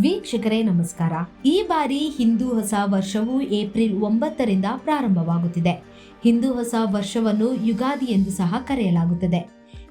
ವೀಕ್ಷಕರೇ, ನಮಸ್ಕಾರ. ಈ ಬಾರಿ ಹಿಂದೂ ಹೊಸ ವರ್ಷವು ಏಪ್ರಿಲ್ ಒಂಬತ್ತರಿಂದ ಪ್ರಾರಂಭವಾಗುತ್ತಿದೆ. ಹಿಂದೂ ಹೊಸ ವರ್ಷವನ್ನು ಯುಗಾದಿ ಎಂದು ಸಹ ಕರೆಯಲಾಗುತ್ತದೆ.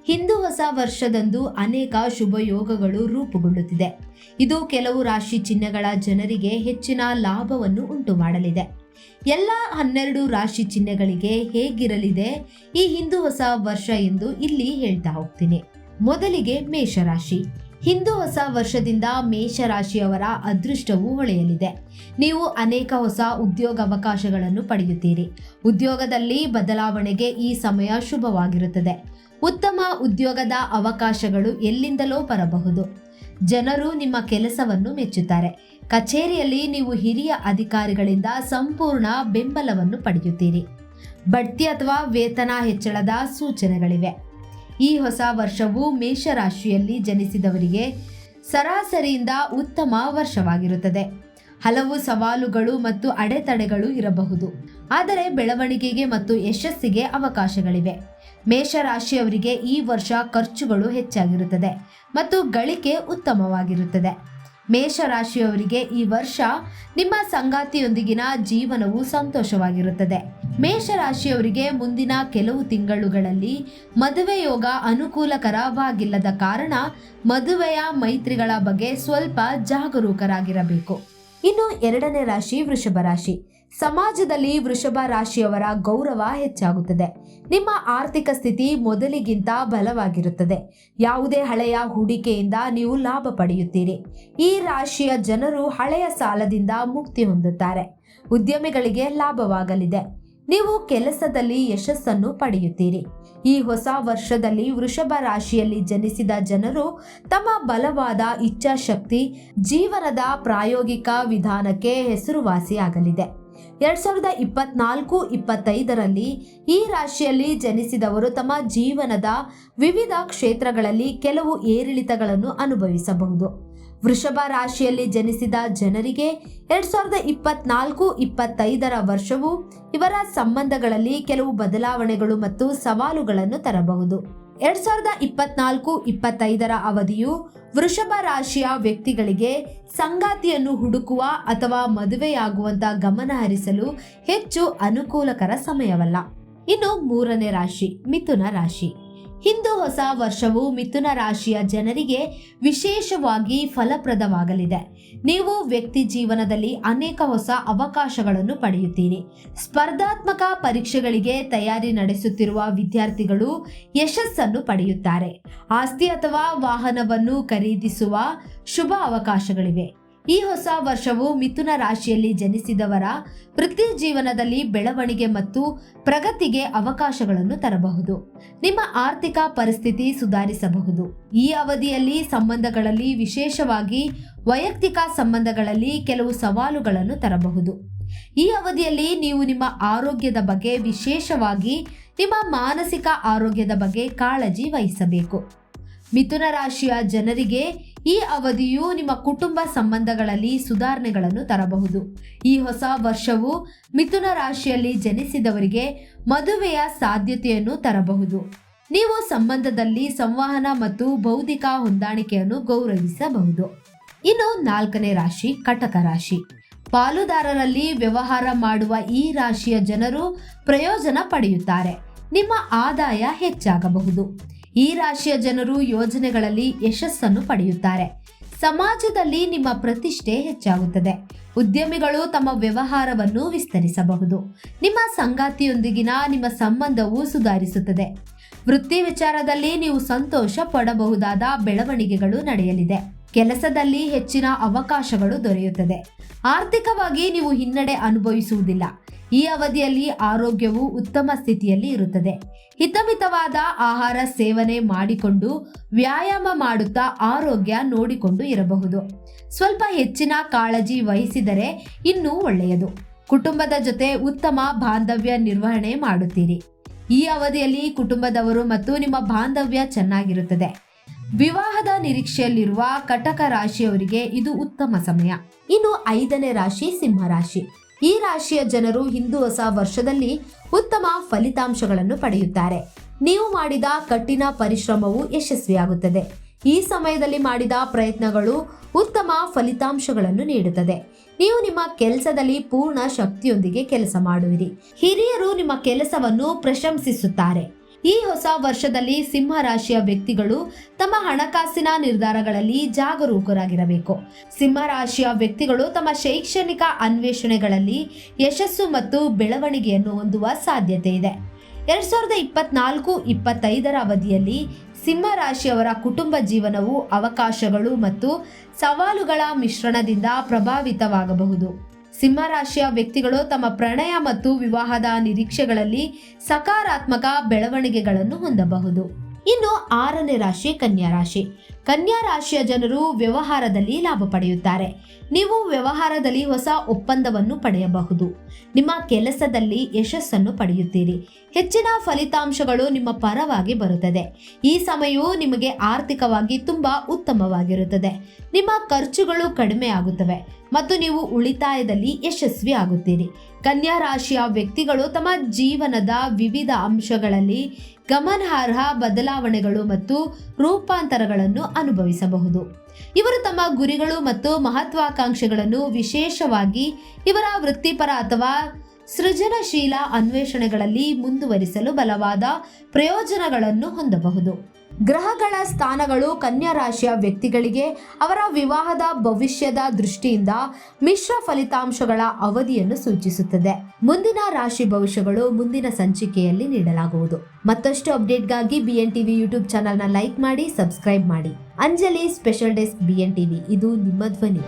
ಹಿಂದೂ ಹೊಸ ವರ್ಷದಂದು ಅನೇಕ ಶುಭ ಯೋಗಗಳು ರೂಪುಗೊಳ್ಳುತ್ತಿದೆ. ಇದು ಕೆಲವು ರಾಶಿ ಚಿಹ್ನೆಗಳ ಜನರಿಗೆ ಹೆಚ್ಚಿನ ಲಾಭವನ್ನು ಉಂಟು ಮಾಡಲಿದೆ ಎಲ್ಲ ಹನ್ನೆರಡು ರಾಶಿ ಚಿಹ್ನೆಗಳಿಗೆ ಹೇಗಿರಲಿದೆ? ಈ ಹಿಂದೂ ಹೊಸ ವರ್ಷ ಎಂದು ಇಲ್ಲಿ ಹೇಳ್ತಾ ಹೋಗ್ತೀನಿ. ಮೊದಲಿಗೆ ಮೇಷರಾಶಿ. ಹಿಂದೂ ಹೊಸ ವರ್ಷದಿಂದ ಮೇಷರಾಶಿಯವರ ಅದೃಷ್ಟವು ಹೊಳೆಯಲಿದೆ. ನೀವು ಅನೇಕ ಹೊಸ ಉದ್ಯೋಗಾವಕಾಶಗಳನ್ನು ಪಡೆಯುತ್ತೀರಿ. ಉದ್ಯೋಗದಲ್ಲಿ ಬದಲಾವಣೆಗೆ ಈ ಸಮಯ ಶುಭವಾಗಿರುತ್ತದೆ. ಉತ್ತಮ ಉದ್ಯೋಗದ ಅವಕಾಶಗಳು ಎಲ್ಲಿಂದಲೋ ಬರಬಹುದು. ಜನರು ನಿಮ್ಮ ಕೆಲಸವನ್ನು ಮೆಚ್ಚುತ್ತಾರೆ. ಕಚೇರಿಯಲ್ಲಿ ನೀವು ಹಿರಿಯ ಅಧಿಕಾರಿಗಳಿಂದ ಸಂಪೂರ್ಣ ಬೆಂಬಲವನ್ನು ಪಡೆಯುತ್ತೀರಿ. ಬಡ್ತಿ ಅಥವಾ ವೇತನ ಹೆಚ್ಚಳದ ಸೂಚನೆಗಳಿವೆ. ಈ ಹೊಸ ವರ್ಷವು ಮೇಷರಾಶಿಯಲ್ಲಿ ಜನಿಸಿದವರಿಗೆ ಸರಾಸರಿಯಿಂದ ಉತ್ತಮ ವರ್ಷವಾಗಿರುತ್ತದೆ. ಹಲವು ಸವಾಲುಗಳು ಮತ್ತು ಅಡೆತಡೆಗಳು ಇರಬಹುದು. ಆದರೆ ಬೆಳವಣಿಗೆಗೆ ಮತ್ತು ಯಶಸ್ಸಿಗೆ ಅವಕಾಶಗಳಿವೆ. ಮೇಷರಾಶಿಯವರಿಗೆ ಈ ವರ್ಷ ಖರ್ಚುಗಳು ಹೆಚ್ಚಾಗಿರುತ್ತದೆ ಮತ್ತು ಗಳಿಕೆ ಉತ್ತಮವಾಗಿರುತ್ತದೆ. ಮೇಷರಾಶಿಯವರಿಗೆ ಈ ವರ್ಷ ನಿಮ್ಮ ಸಂಗಾತಿಯೊಂದಿಗಿನ ಜೀವನವು ಸಂತೋಷವಾಗಿರುತ್ತದೆ. ಮೇಷರಾಶಿಯವರಿಗೆ ಮುಂದಿನ ಕೆಲವು ತಿಂಗಳುಗಳಲ್ಲಿ ಮದುವೆ ಯೋಗ ಅನುಕೂಲಕರವಾಗಿಲ್ಲದ ಕಾರಣ ಮದುವೆಯ ಮೈತ್ರಿಗಳ ಬಗ್ಗೆ ಸ್ವಲ್ಪ ಜಾಗರೂಕರಾಗಿರಬೇಕು. ಇನ್ನು ಎರಡನೇ ರಾಶಿ ವೃಷಭ ರಾಶಿ. ಸಮಾಜದಲ್ಲಿ ವೃಷಭ ರಾಶಿಯವರ ಗೌರವ ಹೆಚ್ಚಾಗುತ್ತದೆ. ನಿಮ್ಮ ಆರ್ಥಿಕ ಸ್ಥಿತಿ ಮೊದಲಿಗಿಂತ ಬಲವಾಗಿರುತ್ತದೆ. ಯಾವುದೇ ಹಳೆಯ ಹೂಡಿಕೆಯಿಂದ ನೀವು ಲಾಭ ಪಡೆಯುತ್ತೀರಿ. ಈ ರಾಶಿಯ ಜನರು ಹಳೆಯ ಸಾಲದಿಂದ ಮುಕ್ತಿ ಹೊಂದುತ್ತಾರೆ. ಉದ್ಯಮಿಗಳಿಗೆ ಲಾಭವಾಗಲಿದೆ. ನೀವು ಕೆಲಸದಲ್ಲಿ ಯಶಸ್ಸನ್ನು ಪಡೆಯುತ್ತೀರಿ. ಈ ಹೊಸ ವರ್ಷದಲ್ಲಿ ವೃಷಭ ರಾಶಿಯಲ್ಲಿ ಜನಿಸಿದ ಜನರು ತಮ್ಮ ಬಲವಾದ ಇಚ್ಛಾಶಕ್ತಿ, ಜೀವನದ ಪ್ರಾಯೋಗಿಕ ವಿಧಾನಕ್ಕೆ ಹೆಸರುವಾಸಿಯಾಗಲಿದೆ. ಎರಡ್ ಸಾವಿರದ ಇಪ್ಪತ್ನಾಲ್ಕು ಇಪ್ಪತ್ತೈದರಲ್ಲಿ ಈ ರಾಶಿಯಲ್ಲಿ ಜನಿಸಿದವರು ತಮ್ಮ ಜೀವನದ ವಿವಿಧ ಕ್ಷೇತ್ರಗಳಲ್ಲಿ ಕೆಲವು ಏರಿಳಿತಗಳನ್ನು ಅನುಭವಿಸಬಹುದು. ವೃಷಭ ರಾಶಿಯಲ್ಲಿ ಜನಿಸಿದ ಜನರಿಗೆ ಎರಡ್ ಸಾವಿರದ ಇಪ್ಪತ್ನಾಲ್ಕು ಇಪ್ಪತ್ತೈದರ ವರ್ಷವು ಇವರ ಸಂಬಂಧಗಳಲ್ಲಿ ಕೆಲವು ಬದಲಾವಣೆಗಳು ಮತ್ತು ಸವಾಲುಗಳನ್ನು ತರಬಹುದು. ಎರಡ್ ಸಾವಿರದ ಇಪ್ಪತ್ನಾಲ್ಕು ಇಪ್ಪತ್ತೈದರ ಅವಧಿಯು ವೃಷಭ ರಾಶಿಯ ವ್ಯಕ್ತಿಗಳಿಗೆ ಸಂಗಾತಿಯನ್ನು ಹುಡುಕುವ ಅಥವಾ ಮದುವೆಯಾಗುವಂತ ಗಮನ ಹರಿಸಲು ಹೆಚ್ಚು ಅನುಕೂಲಕರ ಸಮಯವಲ್ಲ. ಇನ್ನು ಮೂರನೇ ರಾಶಿ, ಮಿಥುನ ರಾಶಿ. ಹಿಂದೂ ಹೊಸ ವರ್ಷವು ಮಿಥುನ ರಾಶಿಯ ಜನರಿಗೆ ವಿಶೇಷವಾಗಿ ಫಲಪ್ರದವಾಗಲಿದೆ. ನೀವು ವ್ಯಕ್ತಿ ಜೀವನದಲ್ಲಿ ಅನೇಕ ಹೊಸ ಅವಕಾಶಗಳನ್ನು ಪಡೆಯುತ್ತೀರಿ. ಸ್ಪರ್ಧಾತ್ಮಕ ಪರೀಕ್ಷೆಗಳಿಗೆ ತಯಾರಿ ನಡೆಸುತ್ತಿರುವ ವಿದ್ಯಾರ್ಥಿಗಳು ಯಶಸ್ಸನ್ನು ಪಡೆಯುತ್ತಾರೆ. ಆಸ್ತಿ ಅಥವಾ ವಾಹನವನ್ನು ಖರೀದಿಸುವ ಶುಭ ಅವಕಾಶಗಳಿವೆ. ಈ ಹೊಸ ವರ್ಷವು ಮಿಥುನ ರಾಶಿಯಲ್ಲಿ ಜನಿಸಿದವರ ವೃತ್ತಿ ಜೀವನದಲ್ಲಿ ಬೆಳವಣಿಗೆ ಮತ್ತು ಪ್ರಗತಿಗೆ ಅವಕಾಶಗಳನ್ನು ತರಬಹುದು. ನಿಮ್ಮ ಆರ್ಥಿಕ ಪರಿಸ್ಥಿತಿ ಸುಧಾರಿಸಬಹುದು. ಈ ಅವಧಿಯಲ್ಲಿ ಸಂಬಂಧಗಳಲ್ಲಿ, ವಿಶೇಷವಾಗಿ ವೈಯಕ್ತಿಕ ಸಂಬಂಧಗಳಲ್ಲಿ ಕೆಲವು ಸವಾಲುಗಳನ್ನು ತರಬಹುದು. ಈ ಅವಧಿಯಲ್ಲಿ ನೀವು ನಿಮ್ಮ ಆರೋಗ್ಯದ ಬಗ್ಗೆ, ವಿಶೇಷವಾಗಿ ನಿಮ್ಮ ಮಾನಸಿಕ ಆರೋಗ್ಯದ ಬಗ್ಗೆ ಕಾಳಜಿ ವಹಿಸಬೇಕು. ಮಿಥುನ ರಾಶಿಯ ಜನರಿಗೆ ಈ ಅವಧಿಯು ನಿಮ್ಮ ಕುಟುಂಬ ಸಂಬಂಧಗಳಲ್ಲಿ ಸುಧಾರಣೆಗಳನ್ನು ತರಬಹುದು. ಈ ಹೊಸ ವರ್ಷವು ಮಿಥುನ ರಾಶಿಯಲ್ಲಿ ಜನಿಸಿದವರಿಗೆ ಮದುವೆಯ ಸಾಧ್ಯತೆಯನ್ನು ತರಬಹುದು. ನೀವು ಸಂಬಂಧದಲ್ಲಿ ಸಂವಹನ ಮತ್ತು ಬೌದ್ಧಿಕ ಹೊಂದಾಣಿಕೆಯನ್ನು ಗೌರವಿಸಬಹುದು. ಇನ್ನು ನಾಲ್ಕನೇ ರಾಶಿ, ಕಟಕ ರಾಶಿ. ಪಾಲುದಾರರಲ್ಲಿ ವ್ಯವಹಾರ ಮಾಡುವ ಈ ರಾಶಿಯ ಜನರು ಪ್ರಯೋಜನ ಪಡೆಯುತ್ತಾರೆ. ನಿಮ್ಮ ಆದಾಯ ಹೆಚ್ಚಾಗಬಹುದು. ಈ ರಾಶಿಯ ಜನರು ಯೋಜನೆಗಳಲ್ಲಿ ಯಶಸ್ಸನ್ನು ಪಡೆಯುತ್ತಾರೆ. ಸಮಾಜದಲ್ಲಿ ನಿಮ್ಮ ಪ್ರತಿಷ್ಠೆ ಹೆಚ್ಚಾಗುತ್ತದೆ. ಉದ್ಯಮಿಗಳು ತಮ್ಮ ವ್ಯವಹಾರವನ್ನು ವಿಸ್ತರಿಸಬಹುದು. ನಿಮ್ಮ ಸಂಗಾತಿಯೊಂದಿಗಿನ ನಿಮ್ಮ ಸಂಬಂಧವು ಸುಧಾರಿಸುತ್ತದೆ. ವೃತ್ತಿ ವಿಚಾರದಲ್ಲಿ ನೀವು ಸಂತೋಷ ಪಡಬಹುದಾದ ಬೆಳವಣಿಗೆಗಳು ನಡೆಯಲಿದೆ. ಕೆಲಸದಲ್ಲಿ ಹೆಚ್ಚಿನ ಅವಕಾಶಗಳು ದೊರೆಯುತ್ತದೆ. ಆರ್ಥಿಕವಾಗಿ ನೀವು ಹಿನ್ನಡೆ ಅನುಭವಿಸುವುದಿಲ್ಲ. ಈ ಅವಧಿಯಲ್ಲಿ ಆರೋಗ್ಯವು ಉತ್ತಮ ಸ್ಥಿತಿಯಲ್ಲಿ ಇರುತ್ತದೆ. ಹಿತಮಿತವಾದ ಆಹಾರ ಸೇವನೆ ಮಾಡಿಕೊಂಡು ವ್ಯಾಯಾಮ ಮಾಡುತ್ತಾ ಆರೋಗ್ಯ ನೋಡಿಕೊಂಡು ಇರಬಹುದು. ಸ್ವಲ್ಪ ಹೆಚ್ಚಿನ ಕಾಳಜಿ ವಹಿಸಿದರೆ ಇನ್ನೂ ಒಳ್ಳೆಯದು. ಕುಟುಂಬದ ಜೊತೆ ಉತ್ತಮ ಬಾಂಧವ್ಯ ನಿರ್ವಹಣೆ ಮಾಡುತ್ತೀರಿ. ಈ ಅವಧಿಯಲ್ಲಿ ಕುಟುಂಬದವರು ಮತ್ತು ನಿಮ್ಮ ಬಾಂಧವ್ಯ ಚೆನ್ನಾಗಿರುತ್ತದೆ. ವಿವಾಹದ ನಿರೀಕ್ಷೆಯಲ್ಲಿರುವ ಕಟಕ ರಾಶಿಯವರಿಗೆ ಇದು ಉತ್ತಮ ಸಮಯ. ಇನ್ನು ಐದನೇ ರಾಶಿ ಸಿಂಹರಾಶಿ ಈ ರಾಶಿಯ ಜನರು ಹಿಂದೂ ಹೊಸ ವರ್ಷದಲ್ಲಿ ಉತ್ತಮ ಫಲಿತಾಂಶಗಳನ್ನು ಪಡೆಯುತ್ತಾರೆ. ನೀವು ಮಾಡಿದ ಕಠಿಣ ಪರಿಶ್ರಮವು ಯಶಸ್ವಿಯಾಗುತ್ತದೆ. ಈ ಸಮಯದಲ್ಲಿ ಮಾಡಿದ ಪ್ರಯತ್ನಗಳು ಉತ್ತಮ ಫಲಿತಾಂಶಗಳನ್ನು ನೀಡುತ್ತದೆ. ನೀವು ನಿಮ್ಮ ಕೆಲಸದಲ್ಲಿ ಪೂರ್ಣ ಶಕ್ತಿಯೊಂದಿಗೆ ಕೆಲಸ ಮಾಡುವಿರಿ. ಹಿರಿಯರು ನಿಮ್ಮ ಕೆಲಸವನ್ನು ಪ್ರಶಂಸಿಸುತ್ತಾರೆ. ಈ ಹೊಸ ವರ್ಷದಲ್ಲಿ ಸಿಂಹ ರಾಶಿಯ ವ್ಯಕ್ತಿಗಳು ತಮ್ಮ ಹಣಕಾಸಿನ ನಿರ್ಧಾರಗಳಲ್ಲಿ ಜಾಗರೂಕರಾಗಿರಬೇಕು. ಸಿಂಹ ರಾಶಿಯ ವ್ಯಕ್ತಿಗಳು ತಮ್ಮ ಶೈಕ್ಷಣಿಕ ಅನ್ವೇಷಣೆಗಳಲ್ಲಿ ಯಶಸ್ಸು ಮತ್ತು ಬೆಳವಣಿಗೆಯನ್ನು ಹೊಂದುವ ಸಾಧ್ಯತೆ ಇದೆ. ಎರಡ್ ಸಾವಿರದ ಇಪ್ಪತ್ನಾಲ್ಕು ಇಪ್ಪತ್ತೈದರ ಅವಧಿಯಲ್ಲಿ ಸಿಂಹ ರಾಶಿಯವರ ಕುಟುಂಬ ಜೀವನವು ಅವಕಾಶಗಳು ಮತ್ತು ಸವಾಲುಗಳ ಮಿಶ್ರಣದಿಂದ ಪ್ರಭಾವಿತವಾಗಬಹುದು. ಸಿಂಹ ರಾಶಿಯ ವ್ಯಕ್ತಿಗಳು ತಮ್ಮ ಪ್ರಣಯ ಮತ್ತು ವಿವಾಹದ ನಿರೀಕ್ಷೆಗಳಲ್ಲಿ ಸಕಾರಾತ್ಮಕ ಬೆಳವಣಿಗೆಗಳನ್ನು ಹೊಂದಬಹುದು. ಇನ್ನು ಆರನೇ ರಾಶಿ, ಕನ್ಯಾ ರಾಶಿ. ಕನ್ಯಾ ರಾಶಿಯ ಜನರು ವ್ಯವಹಾರದಲ್ಲಿ ಲಾಭ ಪಡೆಯುತ್ತಾರೆ. ನೀವು ವ್ಯವಹಾರದಲ್ಲಿ ಹೊಸ ಒಪ್ಪಂದವನ್ನು ಪಡೆಯಬಹುದು. ನಿಮ್ಮ ಕೆಲಸದಲ್ಲಿ ಯಶಸ್ಸನ್ನು ಪಡೆಯುತ್ತೀರಿ. ಹೆಚ್ಚಿನ ಫಲಿತಾಂಶಗಳು ನಿಮ್ಮ ಪರವಾಗಿ ಬರುತ್ತದೆ. ಈ ಸಮಯವು ನಿಮಗೆ ಆರ್ಥಿಕವಾಗಿ ತುಂಬಾ ಉತ್ತಮವಾಗಿರುತ್ತದೆ. ನಿಮ್ಮ ಖರ್ಚುಗಳು ಕಡಿಮೆ ಆಗುತ್ತವೆ ಮತ್ತು ನೀವು ಉಳಿತಾಯದಲ್ಲಿ ಯಶಸ್ವಿ ಆಗುತ್ತೀರಿ. ಕನ್ಯಾ ರಾಶಿಯ ವ್ಯಕ್ತಿಗಳು ತಮ್ಮ ಜೀವನದ ವಿವಿಧ ಅಂಶಗಳಲ್ಲಿ ಗಮನಾರ್ಹ ಬದಲಾವಣೆಗಳು ಮತ್ತು ರೂಪಾಂತರಗಳನ್ನು ಅನುಭವಿಸಬಹುದು. ಇವರು ತಮ್ಮ ಗುರಿಗಳು ಮತ್ತು ಮಹತ್ವಾಕಾಂಕ್ಷೆಗಳನ್ನು ವಿಶೇಷವಾಗಿ ಇವರ ವೃತ್ತಿಪರ ಅಥವಾ ಸೃಜನಶೀಲ ಅನ್ವೇಷಣೆಗಳಲ್ಲಿ ಮುಂದುವರಿಸಲು ಬಲವಾದ ಪ್ರಯೋಜನಗಳನ್ನು ಹೊಂದಬಹುದು. ಗ್ರಹಗಳ ಸ್ಥಾನಗಳು ಕನ್ಯಾ ರಾಶಿಯ ವ್ಯಕ್ತಿಗಳಿಗೆ ಅವರ ವಿವಾಹದ ಭವಿಷ್ಯದ ದೃಷ್ಟಿಯಿಂದ ಮಿಶ್ರ ಫಲಿತಾಂಶಗಳ ಅವಧಿಯನ್ನು ಸೂಚಿಸುತ್ತದೆ. ಮುಂದಿನ ರಾಶಿ ಭವಿಷ್ಯಗಳು ಮುಂದಿನ ಸಂಚಿಕೆಯಲ್ಲಿ ನೀಡಲಾಗುವುದು. ಮತ್ತಷ್ಟು ಅಪ್ಡೇಟ್ಗಾಗಿ ಬಿಎನ್ ಟಿವಿ ಯೂಟ್ಯೂಬ್ ಚಾನಲ್ನ ಲೈಕ್ ಮಾಡಿ, ಸಬ್ಸ್ಕ್ರೈಬ್ ಮಾಡಿ. Anjali special desk BN TV ಇದು ನಿಮ್ಮ ಧ್ವನಿ.